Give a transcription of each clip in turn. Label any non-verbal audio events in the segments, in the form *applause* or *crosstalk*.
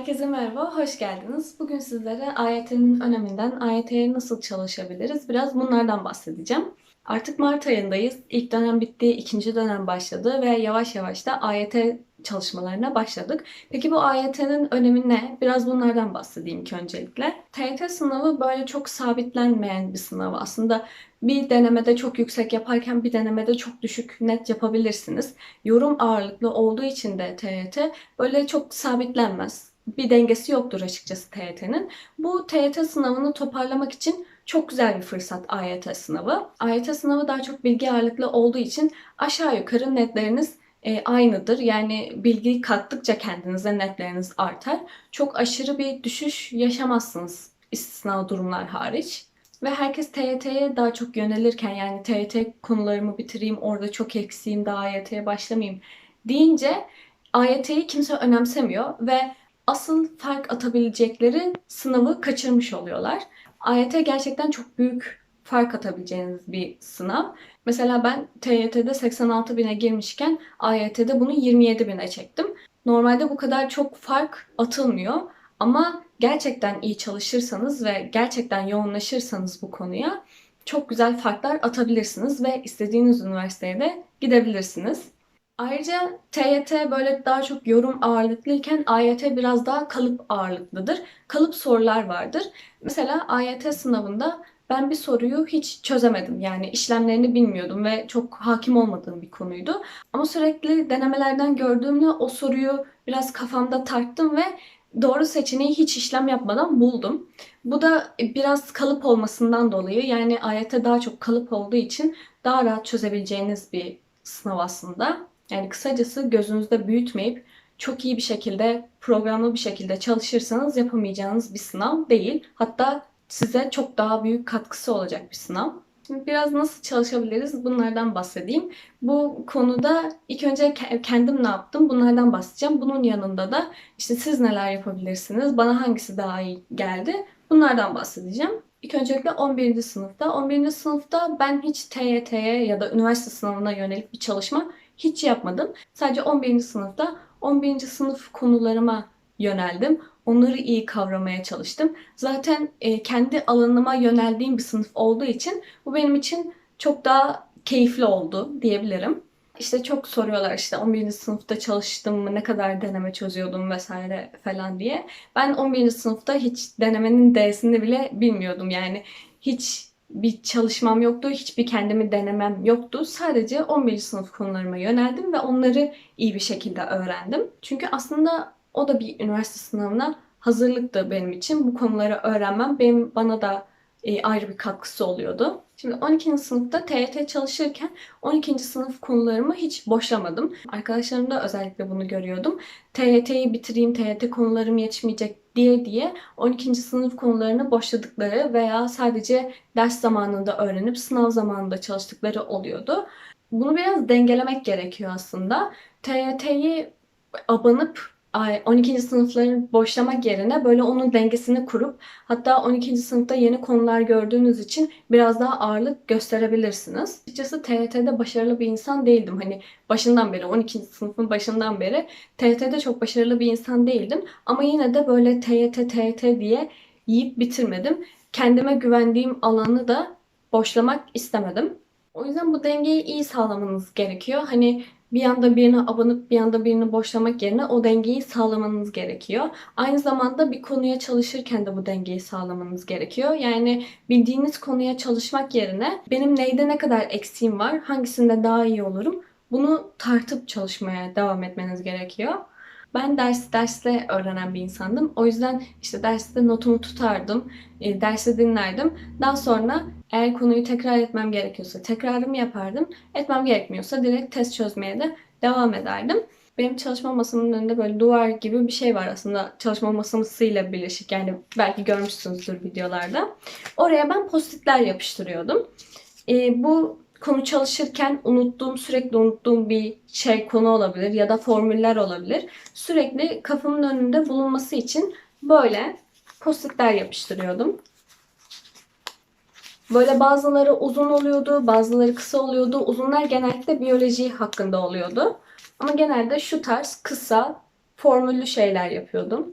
Herkese merhaba, hoş geldiniz. Bugün sizlere AYT'nin öneminden, AYT'ye nasıl çalışabiliriz biraz bunlardan bahsedeceğim. Artık Mart ayındayız. İlk dönem bitti, ikinci dönem başladı ve yavaş yavaş da AYT çalışmalarına başladık. Peki bu AYT'nin önemi ne? Biraz bunlardan bahsedeyim ki öncelikle. TYT sınavı böyle çok sabitlenmeyen bir sınav. Aslında bir denemede çok yüksek yaparken bir denemede çok düşük net yapabilirsiniz. Yorum ağırlıklı olduğu için de TYT böyle çok sabitlenmez. Bir dengesi yoktur açıkçası TYT'nin. Bu TYT sınavını toparlamak için çok güzel bir fırsat AYT sınavı. AYT sınavı daha çok bilgi ağırlıklı olduğu için aşağı yukarı netleriniz e, aynıdır. Yani bilgi kattıkça kendinize netleriniz artar. Çok aşırı bir düşüş yaşamazsınız istisna durumlar hariç. Ve herkes TYT'ye daha çok yönelirken yani TYT konularımı bitireyim, orada çok eksiğim, daha AYT'ye başlamayayım deyince AYT'yi kimse önemsemiyor ve asıl fark atabilecekleri sınavı kaçırmış oluyorlar. AYT gerçekten çok büyük fark atabileceğiniz bir sınav. Mesela ben TYT'de 86 bine girmişken AYT'de bunu 27 bine çektim. Normalde bu kadar çok fark atılmıyor ama gerçekten iyi çalışırsanız ve gerçekten yoğunlaşırsanız bu konuya çok güzel farklar atabilirsiniz ve istediğiniz üniversiteye de gidebilirsiniz. Ayrıca TYT böyle daha çok yorum ağırlıklıyken AYT biraz daha kalıp ağırlıklıdır. Kalıp sorular vardır. Mesela AYT sınavında ben bir soruyu hiç çözemedim. Yani işlemlerini bilmiyordum ve çok hakim olmadığım bir konuydu. Ama sürekli denemelerden gördüğümde o soruyu biraz kafamda tarttım ve doğru seçeneği hiç işlem yapmadan buldum. Bu da biraz kalıp olmasından dolayı yani AYT daha çok kalıp olduğu için daha rahat çözebileceğiniz bir sınav aslında. Yani kısacası gözünüzde büyütmeyip çok iyi bir şekilde, programlı bir şekilde çalışırsanız yapamayacağınız bir sınav değil. Hatta size çok daha büyük katkısı olacak bir sınav. Şimdi biraz nasıl çalışabiliriz bunlardan bahsedeyim. Bu konuda ilk önce kendim ne yaptım bunlardan bahsedeceğim. Bunun yanında da işte siz neler yapabilirsiniz, bana hangisi daha iyi geldi bunlardan bahsedeceğim. İlk öncelikle 11. sınıfta. 11. sınıfta ben hiç TYT'ye ya da üniversite sınavına yönelik bir çalışma hiç yapmadım. Sadece 11. sınıfta 11. sınıf konularıma yöneldim. Onları iyi kavramaya çalıştım. Zaten e, kendi alanıma yöneldiğim bir sınıf olduğu için bu benim için çok daha keyifli oldu diyebilirim. İşte çok soruyorlar işte 11. sınıfta çalıştım mı, ne kadar deneme çözüyordum vesaire falan diye. Ben 11. sınıfta hiç denemenin D'sini bile bilmiyordum. Yani hiç bir çalışmam yoktu, hiçbir kendimi denemem yoktu. Sadece 11. sınıf konularıma yöneldim ve onları iyi bir şekilde öğrendim. Çünkü aslında o da bir üniversite sınavına hazırlıktı benim için. Bu konuları öğrenmem benim bana da e, ayrı bir katkısı oluyordu. Şimdi 12. sınıfta TYT çalışırken 12. sınıf konularımı hiç boşlamadım. Arkadaşlarımda özellikle bunu görüyordum. TYT'yi bitireyim, TYT konularım yetişmeyecek diye diye 12. sınıf konularını boşladıkları veya sadece ders zamanında öğrenip sınav zamanında çalıştıkları oluyordu. Bunu biraz dengelemek gerekiyor aslında. TYT'yi abanıp 12. sınıfların boşlamak yerine böyle onun dengesini kurup hatta 12. sınıfta yeni konular gördüğünüz için biraz daha ağırlık gösterebilirsiniz. Açıkçası TYT'de başarılı bir insan değildim. Hani başından beri 12. sınıfın başından beri TYT'de çok başarılı bir insan değildim. Ama yine de böyle TYT TYT diye yiyip bitirmedim. Kendime güvendiğim alanı da boşlamak istemedim. O yüzden bu dengeyi iyi sağlamanız gerekiyor. Hani bir yanda birine abanıp bir yanda birini boşlamak yerine o dengeyi sağlamanız gerekiyor. Aynı zamanda bir konuya çalışırken de bu dengeyi sağlamanız gerekiyor. Yani bildiğiniz konuya çalışmak yerine benim neyde ne kadar eksiğim var, hangisinde daha iyi olurum bunu tartıp çalışmaya devam etmeniz gerekiyor. Ben ders derste öğrenen bir insandım. O yüzden işte derste notumu tutardım, e, dersi dinlerdim. Daha sonra eğer konuyu tekrar etmem gerekiyorsa tekrarımı yapardım. Etmem gerekmiyorsa direkt test çözmeye de devam ederdim. Benim çalışma masamın önünde böyle duvar gibi bir şey var aslında çalışma masamısıyla birleşik. Yani belki görmüşsünüzdür videolarda. Oraya ben postitler yapıştırıyordum. E, bu konu çalışırken unuttuğum, sürekli unuttuğum bir şey konu olabilir ya da formüller olabilir. Sürekli kafamın önünde bulunması için böyle postitler yapıştırıyordum. Böyle bazıları uzun oluyordu, bazıları kısa oluyordu. Uzunlar genellikle biyoloji hakkında oluyordu. Ama genelde şu tarz kısa, formüllü şeyler yapıyordum.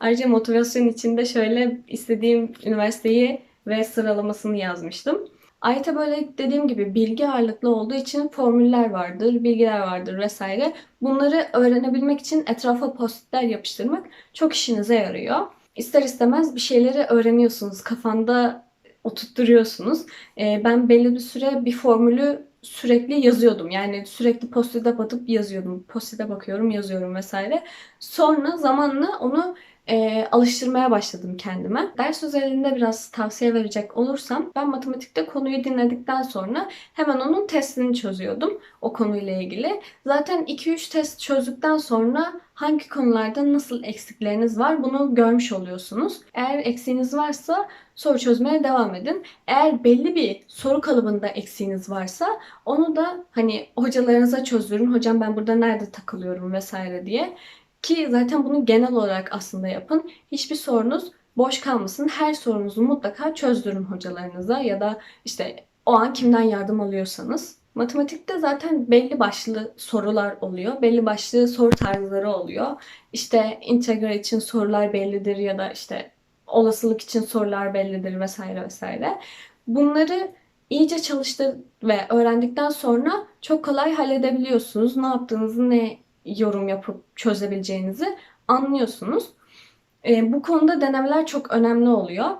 Ayrıca motivasyon için de şöyle istediğim üniversiteyi ve sıralamasını yazmıştım. AYT böyle dediğim gibi bilgi ağırlıklı olduğu için formüller vardır, bilgiler vardır vesaire. Bunları öğrenebilmek için etrafa postitler yapıştırmak çok işinize yarıyor. İster istemez bir şeyleri öğreniyorsunuz, kafanda oturtturuyorsunuz. Ee, ben belli bir süre bir formülü sürekli yazıyordum. Yani sürekli postite batıp yazıyordum. Postite bakıyorum, yazıyorum vesaire. Sonra zamanla onu e, alıştırmaya başladım kendime. Ders özelinde biraz tavsiye verecek olursam ben matematikte konuyu dinledikten sonra hemen onun testini çözüyordum o konuyla ilgili. Zaten 2-3 test çözdükten sonra hangi konularda nasıl eksikleriniz var bunu görmüş oluyorsunuz. Eğer eksiğiniz varsa soru çözmeye devam edin. Eğer belli bir soru kalıbında eksiğiniz varsa onu da hani hocalarınıza çözdürün. Hocam ben burada nerede takılıyorum vesaire diye. Ki zaten bunu genel olarak aslında yapın. Hiçbir sorunuz boş kalmasın. Her sorunuzu mutlaka çözdürün hocalarınıza ya da işte o an kimden yardım alıyorsanız. Matematikte zaten belli başlı sorular oluyor. Belli başlı soru tarzları oluyor. İşte integral için sorular bellidir ya da işte olasılık için sorular bellidir vesaire vesaire. Bunları iyice çalıştır ve öğrendikten sonra çok kolay halledebiliyorsunuz. Ne yaptığınızı, ne yorum yapıp çözebileceğinizi anlıyorsunuz. E, bu konuda denemeler çok önemli oluyor.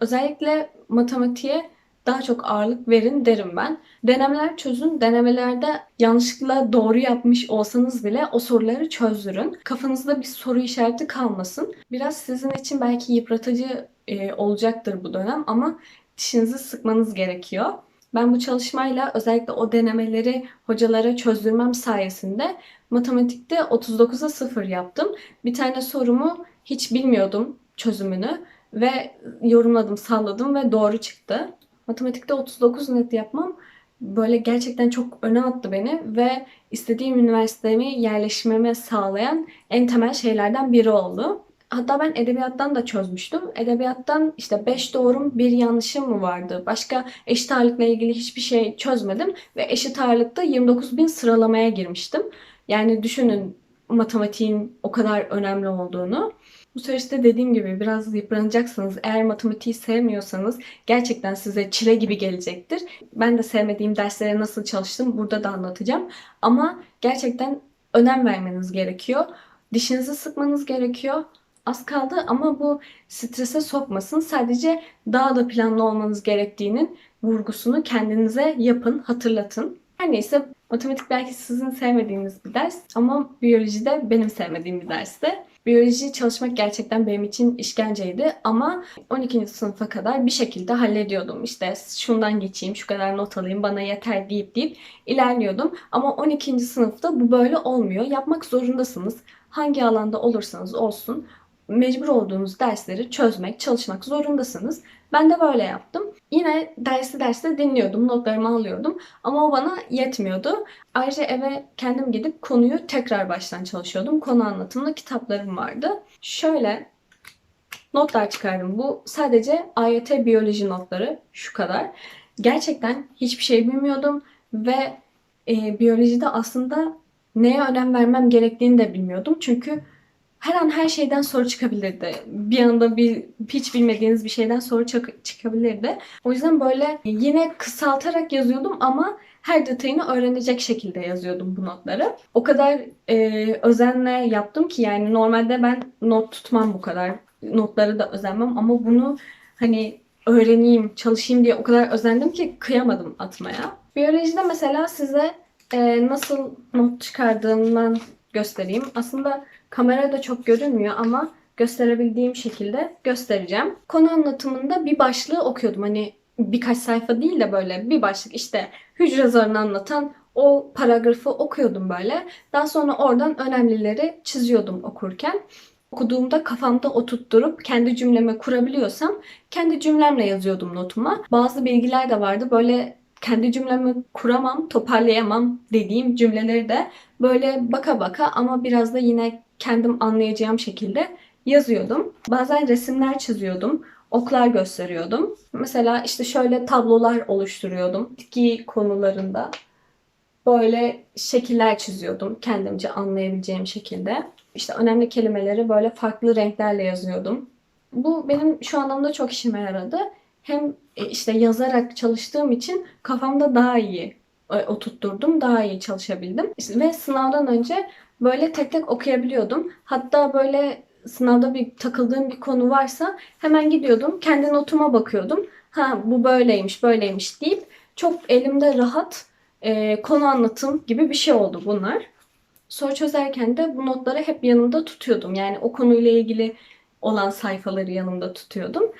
Özellikle matematiğe daha çok ağırlık verin derim ben. Denemeler çözün. Denemelerde yanlışlıkla doğru yapmış olsanız bile o soruları çözdürün. Kafanızda bir soru işareti kalmasın. Biraz sizin için belki yıpratıcı e, olacaktır bu dönem ama dişinizi sıkmanız gerekiyor. Ben bu çalışmayla özellikle o denemeleri hocalara çözdürmem sayesinde matematikte 39'a 0 yaptım. Bir tane sorumu hiç bilmiyordum çözümünü ve yorumladım, salladım ve doğru çıktı. Matematikte 39 net yapmam böyle gerçekten çok öne attı beni ve istediğim üniversitemi yerleşmeme sağlayan en temel şeylerden biri oldu. Hatta ben edebiyattan da çözmüştüm. Edebiyattan işte 5 doğrum bir yanlışım mı vardı? Başka eşit ağırlıkla ilgili hiçbir şey çözmedim ve eşit ağırlıkta 29 bin sıralamaya girmiştim. Yani düşünün matematiğin o kadar önemli olduğunu. Bu süreçte dediğim gibi biraz yıpranacaksınız. Eğer matematiği sevmiyorsanız gerçekten size çile gibi gelecektir. Ben de sevmediğim derslere nasıl çalıştım burada da anlatacağım. Ama gerçekten önem vermeniz gerekiyor. Dişinizi sıkmanız gerekiyor. Az kaldı ama bu strese sokmasın. Sadece daha da planlı olmanız gerektiğinin vurgusunu kendinize yapın, hatırlatın. Her neyse matematik belki sizin sevmediğiniz bir ders ama biyoloji de benim sevmediğim bir dersti. Biyoloji çalışmak gerçekten benim için işkenceydi ama 12. sınıfa kadar bir şekilde hallediyordum. İşte şundan geçeyim, şu kadar not alayım, bana yeter deyip deyip ilerliyordum. Ama 12. sınıfta bu böyle olmuyor. Yapmak zorundasınız. Hangi alanda olursanız olsun mecbur olduğunuz dersleri çözmek, çalışmak zorundasınız. Ben de böyle yaptım. Yine dersi derste dinliyordum, notlarımı alıyordum ama o bana yetmiyordu. Ayrıca eve kendim gidip konuyu tekrar baştan çalışıyordum. Konu anlatımlı kitaplarım vardı. Şöyle notlar çıkardım. Bu sadece AYT biyoloji notları şu kadar. Gerçekten hiçbir şey bilmiyordum ve e, biyolojide aslında neye önem vermem gerektiğini de bilmiyordum. Çünkü her an her şeyden soru çıkabilirdi. Bir anda bir hiç bilmediğiniz bir şeyden soru çıkabilirdi. O yüzden böyle yine kısaltarak yazıyordum ama her detayını öğrenecek şekilde yazıyordum bu notları. O kadar e, özenle yaptım ki yani normalde ben not tutmam bu kadar. Notları da özenmem ama bunu hani öğreneyim, çalışayım diye o kadar özendim ki kıyamadım atmaya. Biyolojide mesela size e, nasıl not çıkardığımdan göstereyim. Aslında Kamerada çok görünmüyor ama gösterebildiğim şekilde göstereceğim. Konu anlatımında bir başlığı okuyordum. Hani birkaç sayfa değil de böyle bir başlık işte hücre zarını anlatan o paragrafı okuyordum böyle. Daha sonra oradan önemlileri çiziyordum okurken. Okuduğumda kafamda oturtturup kendi cümleme kurabiliyorsam kendi cümlemle yazıyordum notuma. Bazı bilgiler de vardı böyle kendi cümlemi kuramam, toparlayamam dediğim cümleleri de böyle baka baka ama biraz da yine kendim anlayacağım şekilde yazıyordum. Bazen resimler çiziyordum. Oklar gösteriyordum. Mesela işte şöyle tablolar oluşturuyordum. Bitki konularında böyle şekiller çiziyordum kendimce anlayabileceğim şekilde. işte önemli kelimeleri böyle farklı renklerle yazıyordum. Bu benim şu anlamda çok işime yaradı. Hem e, işte yazarak çalıştığım için kafamda daha iyi e, oturtturdum, daha iyi çalışabildim. İşte ve sınavdan önce böyle tek tek okuyabiliyordum. Hatta böyle sınavda bir takıldığım bir konu varsa hemen gidiyordum, kendi notuma bakıyordum. Ha bu böyleymiş, böyleymiş deyip çok elimde rahat e, konu anlatım gibi bir şey oldu bunlar. Soru çözerken de bu notları hep yanımda tutuyordum. Yani o konuyla ilgili olan sayfaları yanımda tutuyordum.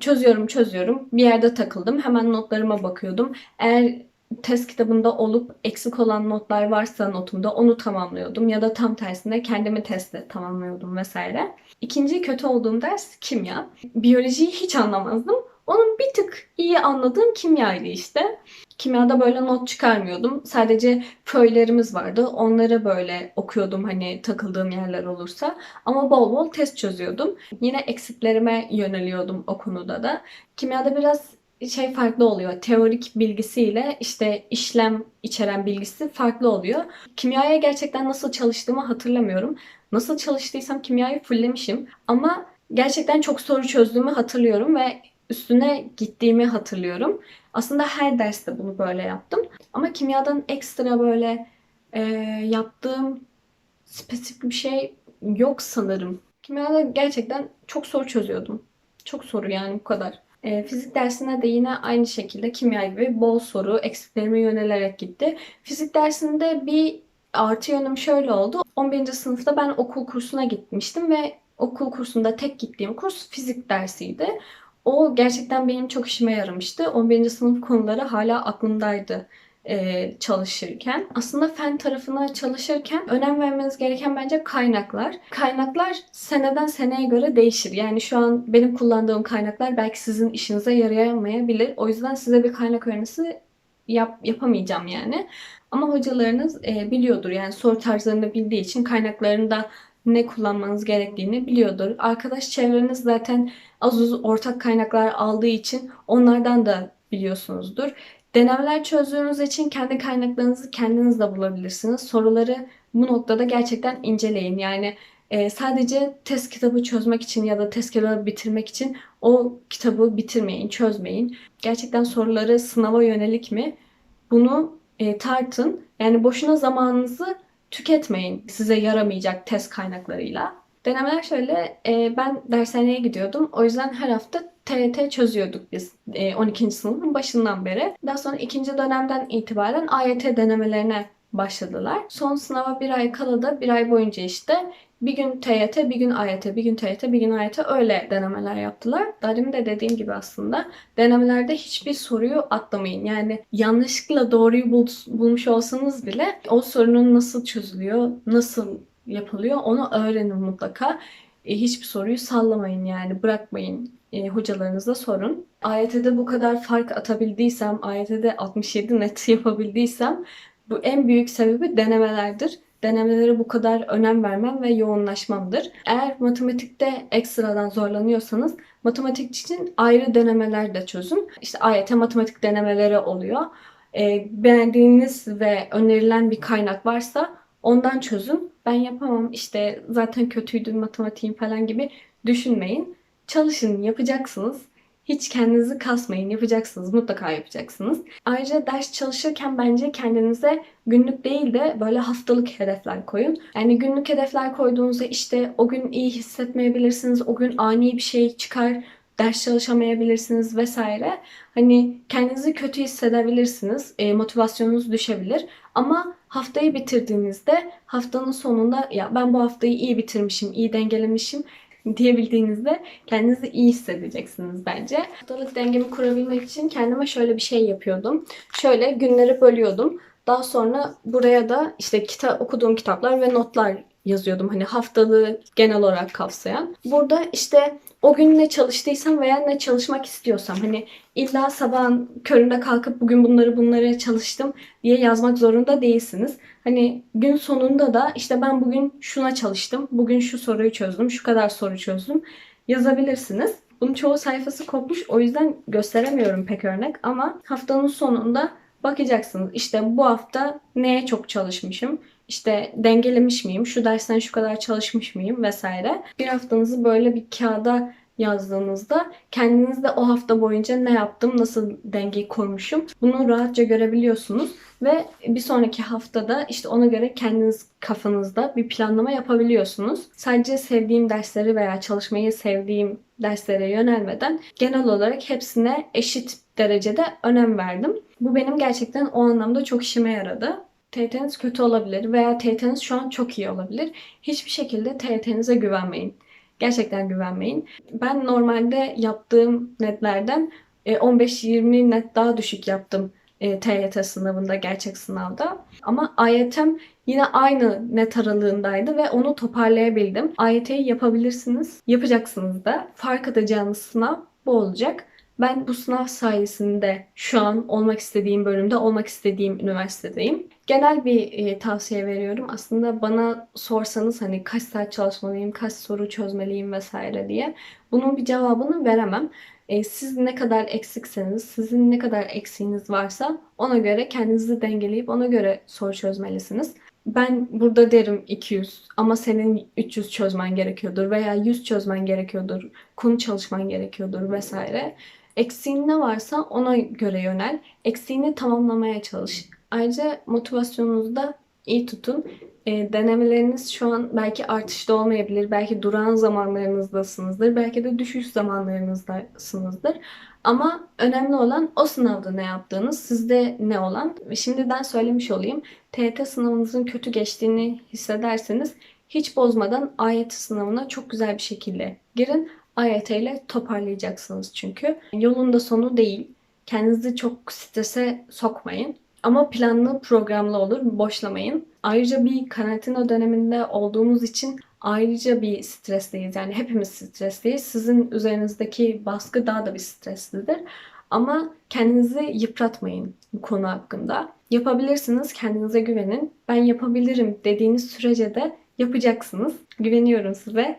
Çözüyorum, çözüyorum. Bir yerde takıldım. Hemen notlarıma bakıyordum. Eğer test kitabında olup eksik olan notlar varsa notumda onu tamamlıyordum. Ya da tam tersine kendimi testle tamamlıyordum vesaire. İkinci kötü olduğum ders kimya. Biyolojiyi hiç anlamazdım. Onun bir tık iyi anladığım kimyaydı işte. Kimyada böyle not çıkarmıyordum. Sadece köylerimiz vardı. Onları böyle okuyordum hani takıldığım yerler olursa. Ama bol bol test çözüyordum. Yine eksiklerime yöneliyordum o konuda da. Kimyada biraz şey farklı oluyor. Teorik bilgisiyle işte işlem içeren bilgisi farklı oluyor. Kimyaya gerçekten nasıl çalıştığımı hatırlamıyorum. Nasıl çalıştıysam kimyayı fullemişim. Ama gerçekten çok soru çözdüğümü hatırlıyorum ve üstüne gittiğimi hatırlıyorum. Aslında her derste bunu böyle yaptım. Ama kimyadan ekstra böyle e, yaptığım spesifik bir şey yok sanırım. Kimyada gerçekten çok soru çözüyordum. Çok soru yani bu kadar. E, fizik dersine de yine aynı şekilde kimya gibi bol soru eksiklerime yönelerek gitti. Fizik dersinde bir artı yönüm şöyle oldu. 11. sınıfta ben okul kursuna gitmiştim ve okul kursunda tek gittiğim kurs fizik dersiydi. O gerçekten benim çok işime yaramıştı. 11. sınıf konuları hala aklımdaydı e, çalışırken. Aslında fen tarafına çalışırken önem vermeniz gereken bence kaynaklar. Kaynaklar seneden seneye göre değişir. Yani şu an benim kullandığım kaynaklar belki sizin işinize yarayamayabilir. O yüzden size bir kaynak önerisi yap, yapamayacağım yani. Ama hocalarınız e, biliyordur. Yani soru tarzlarını bildiği için kaynaklarında ne kullanmanız gerektiğini biliyordur. Arkadaş çevreniz zaten az uz ortak kaynaklar aldığı için onlardan da biliyorsunuzdur. Denemeler çözdüğünüz için kendi kaynaklarınızı kendiniz de bulabilirsiniz. Soruları bu noktada gerçekten inceleyin. Yani e, sadece test kitabı çözmek için ya da test kitabı bitirmek için o kitabı bitirmeyin, çözmeyin. Gerçekten soruları sınava yönelik mi? Bunu e, tartın. Yani boşuna zamanınızı tüketmeyin size yaramayacak test kaynaklarıyla. Denemeler şöyle, e, ben dershaneye gidiyordum. O yüzden her hafta TYT çözüyorduk biz e, 12. sınıfın başından beri. Daha sonra ikinci dönemden itibaren AYT denemelerine başladılar. Son sınava bir ay kala da bir ay boyunca işte bir gün TYT, bir gün AYT, bir gün TYT, bir gün AYT öyle denemeler yaptılar. Daha de dediğim gibi aslında denemelerde hiçbir soruyu atlamayın. Yani yanlışlıkla doğruyu bul bulmuş olsanız bile o sorunun nasıl çözülüyor, nasıl yapılıyor onu öğrenin mutlaka. E, hiçbir soruyu sallamayın yani bırakmayın e, hocalarınıza sorun. AYT'de bu kadar fark atabildiysem, AYT'de 67 net *laughs* yapabildiysem bu en büyük sebebi denemelerdir. Denemelere bu kadar önem vermem ve yoğunlaşmamdır. Eğer matematikte ekstradan zorlanıyorsanız matematik için ayrı denemeler de çözün. İşte AYT matematik denemeleri oluyor. E, beğendiğiniz ve önerilen bir kaynak varsa ondan çözün. Ben yapamam işte zaten kötüydü matematiğim falan gibi düşünmeyin. Çalışın, yapacaksınız. Hiç kendinizi kasmayın, yapacaksınız, mutlaka yapacaksınız. Ayrıca ders çalışırken bence kendinize günlük değil de böyle haftalık hedefler koyun. Yani günlük hedefler koyduğunuzda işte o gün iyi hissetmeyebilirsiniz, o gün ani bir şey çıkar, ders çalışamayabilirsiniz vesaire. Hani kendinizi kötü hissedebilirsiniz, e, motivasyonunuz düşebilir. Ama haftayı bitirdiğinizde haftanın sonunda ya ben bu haftayı iyi bitirmişim, iyi dengelemişim *laughs* diyebildiğinizde kendinizi iyi hissedeceksiniz bence. Haftalık dengemi kurabilmek için kendime şöyle bir şey yapıyordum. Şöyle günleri bölüyordum. Daha sonra buraya da işte kitap okuduğum kitaplar ve notlar yazıyordum. Hani haftalığı genel olarak kapsayan. Burada işte o gün ne çalıştıysam veya ne çalışmak istiyorsam hani illa sabahın köründe kalkıp bugün bunları bunları çalıştım diye yazmak zorunda değilsiniz. Hani gün sonunda da işte ben bugün şuna çalıştım, bugün şu soruyu çözdüm, şu kadar soru çözdüm yazabilirsiniz. Bunun çoğu sayfası kopmuş o yüzden gösteremiyorum pek örnek ama haftanın sonunda bakacaksınız. İşte bu hafta neye çok çalışmışım, işte dengelemiş miyim, şu dersten şu kadar çalışmış mıyım vesaire. Bir haftanızı böyle bir kağıda yazdığınızda kendinizde o hafta boyunca ne yaptım, nasıl dengeyi kurmuşum bunu rahatça görebiliyorsunuz ve bir sonraki haftada işte ona göre kendiniz kafanızda bir planlama yapabiliyorsunuz. Sadece sevdiğim dersleri veya çalışmayı sevdiğim derslere yönelmeden genel olarak hepsine eşit derecede önem verdim. Bu benim gerçekten o anlamda çok işime yaradı. TYT'niz kötü olabilir veya TYT'niz şu an çok iyi olabilir. Hiçbir şekilde TYT'nize güvenmeyin. Gerçekten güvenmeyin. Ben normalde yaptığım netlerden 15-20 net daha düşük yaptım e, TYT sınavında, gerçek sınavda. Ama AYT'm yine aynı net aralığındaydı ve onu toparlayabildim. AYT'yi yapabilirsiniz, yapacaksınız da. Fark atacağınız sınav bu olacak. Ben bu sınav sayesinde şu an olmak istediğim bölümde, olmak istediğim üniversitedeyim. Genel bir e, tavsiye veriyorum. Aslında bana sorsanız hani kaç saat çalışmalıyım, kaç soru çözmeliyim vesaire diye bunun bir cevabını veremem. E, siz ne kadar eksikseniz, sizin ne kadar eksiğiniz varsa ona göre kendinizi dengeleyip ona göre soru çözmelisiniz. Ben burada derim 200 ama senin 300 çözmen gerekiyordur veya 100 çözmen gerekiyordur, konu çalışman gerekiyordur vesaire. Eksiğin ne varsa ona göre yönel. Eksiğini tamamlamaya çalış. Ayrıca motivasyonunuzu da iyi tutun. E, denemeleriniz şu an belki artışta olmayabilir. Belki duran zamanlarınızdasınızdır. Belki de düşüş zamanlarınızdasınızdır. Ama önemli olan o sınavda ne yaptığınız, sizde ne olan. Şimdiden söylemiş olayım. TYT sınavınızın kötü geçtiğini hissederseniz hiç bozmadan AYT sınavına çok güzel bir şekilde girin. AYT ile toparlayacaksınız çünkü. Yolun da sonu değil. Kendinizi çok strese sokmayın. Ama planlı programlı olur. Boşlamayın. Ayrıca bir karantina döneminde olduğumuz için ayrıca bir stresliyiz. Yani hepimiz stresliyiz. Sizin üzerinizdeki baskı daha da bir streslidir. Ama kendinizi yıpratmayın bu konu hakkında. Yapabilirsiniz, kendinize güvenin. Ben yapabilirim dediğiniz sürece de yapacaksınız. Güveniyorum size.